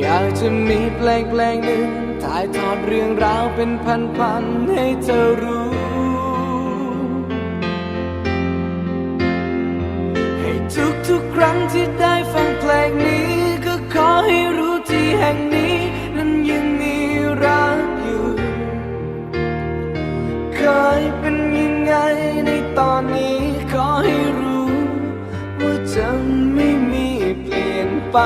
อยากจะมีเพลงเพลงหนึ่งถ่ายทอดเรื่องราวเป็นพันๆให้เธอรู้ ให้ทุกๆครั้งที่ได้ฟังเพลงนี้ ก็ขอให้รู้ที่แห่งนี้ นั้นยังมีรักอยู่ เคยเป็นยังไงในตอนนี้ ขอให้รู้ ว่าจะไม่มีเปลี่ยนไป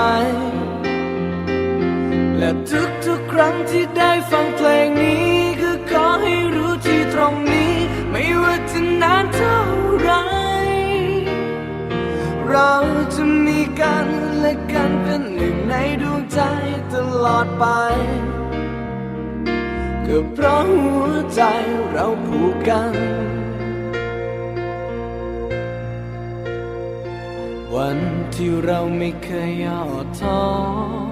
รั้งที่ได้ฟังเพลงนี้ ก็ขอให้รู้ที่ตรงนี้ ไม่ว่าจะนานเท่าไร เราจะมีกันและกันเป็นหนึ่งในดวงใจตลอดไป ก็เพราะหัวใจเราผูกกันวันที่เราไม่เคยย่อท้อ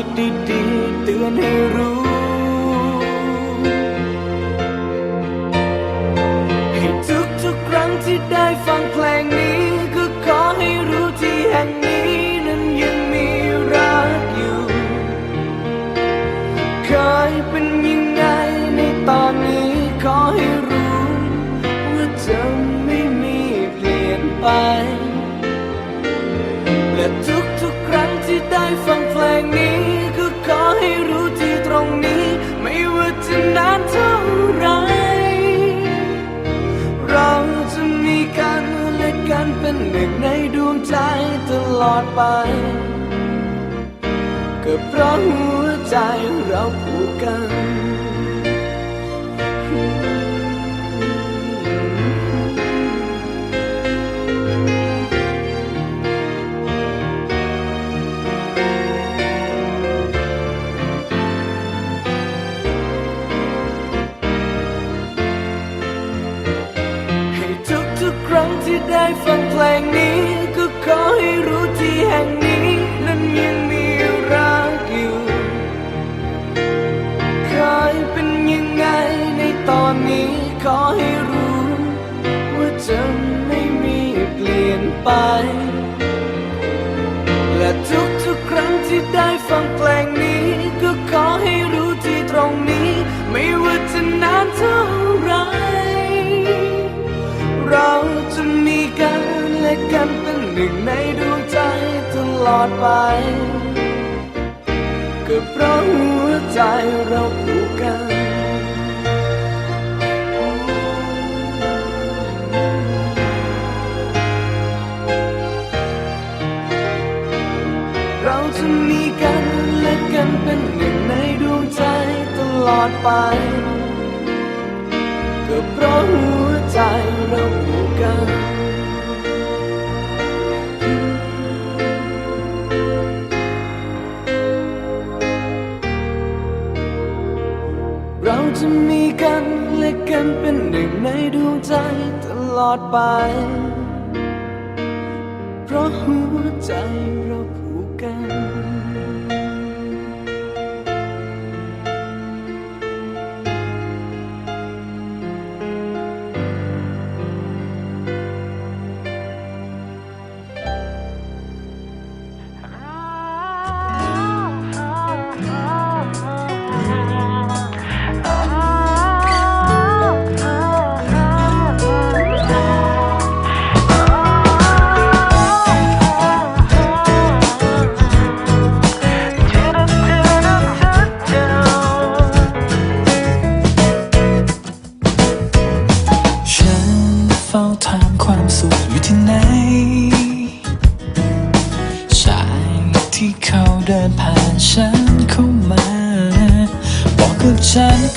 ดีๆเตือนให้รู้ ให้ทุกๆครั้งที่ได้ฟังเพลง ใจเราผูกกัน และกันเป็นหนึ่งในดวงใจตลอดไป ก็เพราะหัวใจเราผูกกันเราจะมีกันและกันเป็นหนึ่งในดวงใจตลอดไป ก็เพราะหัวใจเราผูกกัน จะมีกันและกันเป็นหนึ่งในดวงใจตลอดไป เพราะหัวใจเราผูกกัน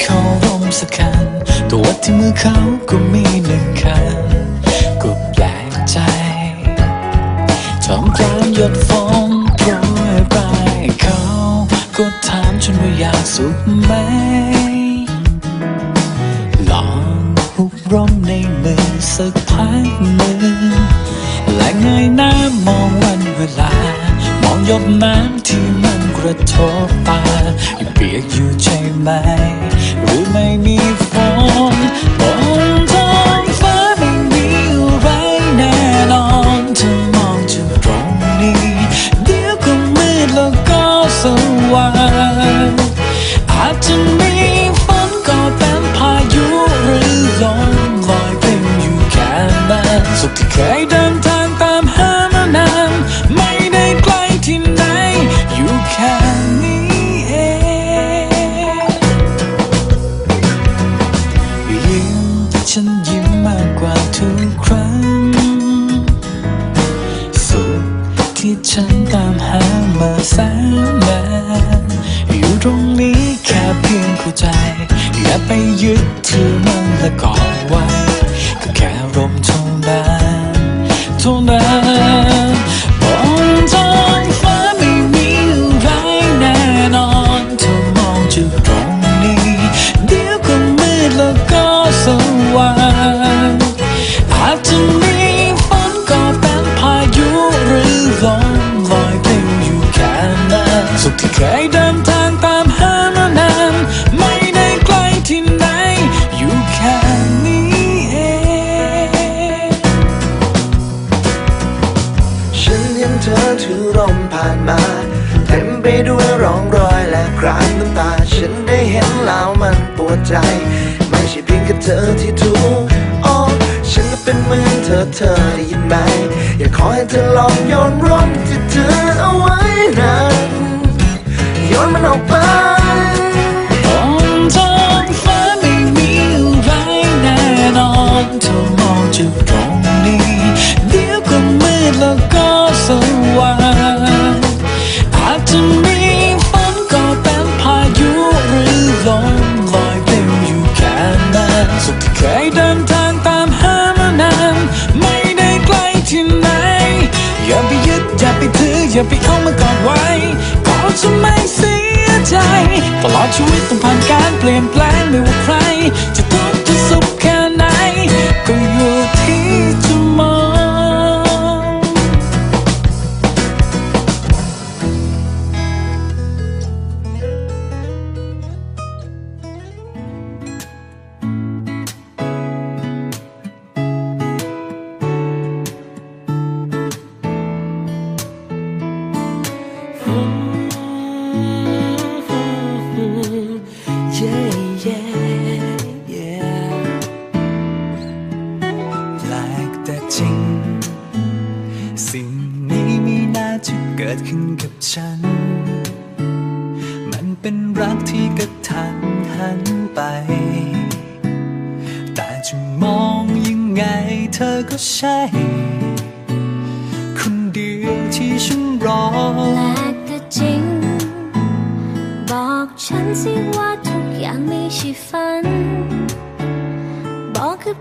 เขาลมสักคันตัววัดที่มือเขาก็มีหนึ่งคันก็แปลกใจทำกลางหยดฟองโปรยไปเขาก็ถามฉันว่าอยากสุขไหม ลองหุบร่มในมือสักพักหนึ่งและเงยหน้ามองวันเวลา มองหยดน้ำที่ ระทบตายังเปียกอยู่ใช่ไหมหรือไม่มีฝน นั้ ใจไม่ใช่เพียงแค่เธอที่ถูกอ๋อฉันก็เป็นเหมือนเธอเธอได้ยินไหม อยากขอให้เธอลองโยนร่มที่เธอเอาไว้นั้นโยนมันออกไปท้องฟ้าไม่มีอะไรแน่นอนเธอมองจา เปลี่ยนแปล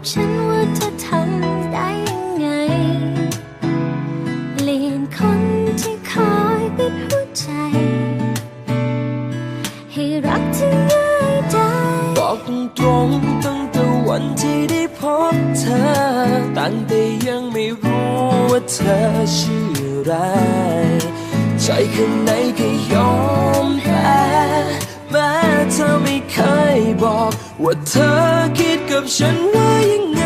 ฉันว่าเธอทำได้ยังไง เปลี่ยนคนที่คอยปิดหัวใจ ให้รักที่ง่ายได้บอกตรงๆตั้งแต่วันที่ได้พบเธอ ตั้งแต่ยังไม่รู้ว่าเธอชื่ออะไร ใจข้างในก็ยอม ยบอกว่าเธอคิดกับฉันว่ายังไง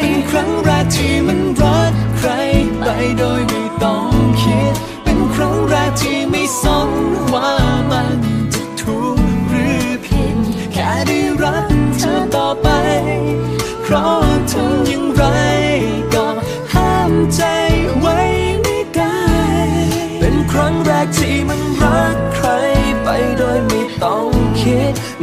เป็นครั้งแรกที่มันรักใครไปโดยไม่ต้องคิด เป็นครั้งแรกที่ไม่สนว่ามันจะถูกหรือผิดแค่ได้รักเธอต่อไป เพราะเธอ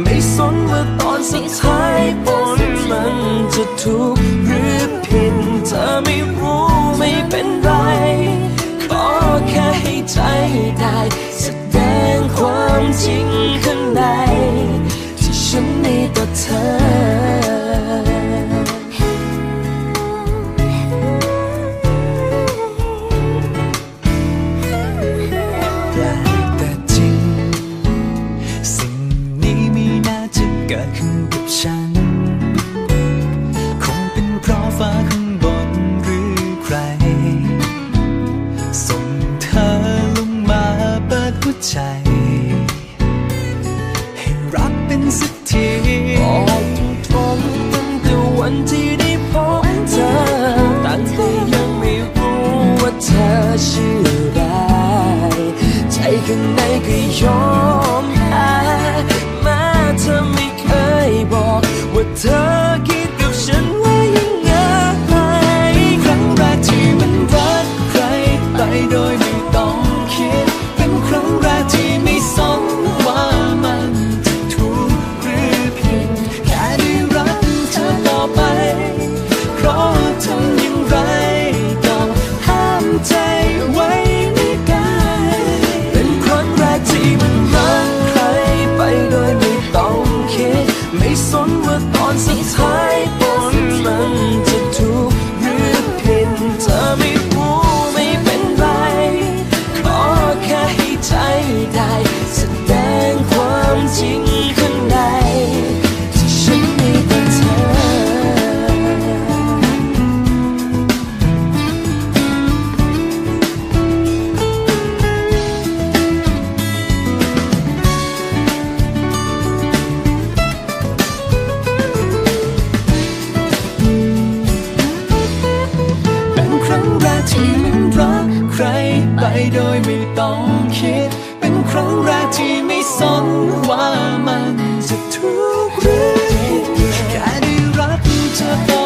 ไม่สนว่าตอนสุดท้ายผลมันจะถูกหรือผิดเธอไม่รู้ไม่เป็นไรขอแค่ให้ใจได้แสดงความจริง ทิ้งรักใครไปโดยไม่ต้องคิด เป็นครั้งแรกที่ไม่สนว่ามันจะทุกข์หรือแค่ได้รักเธอ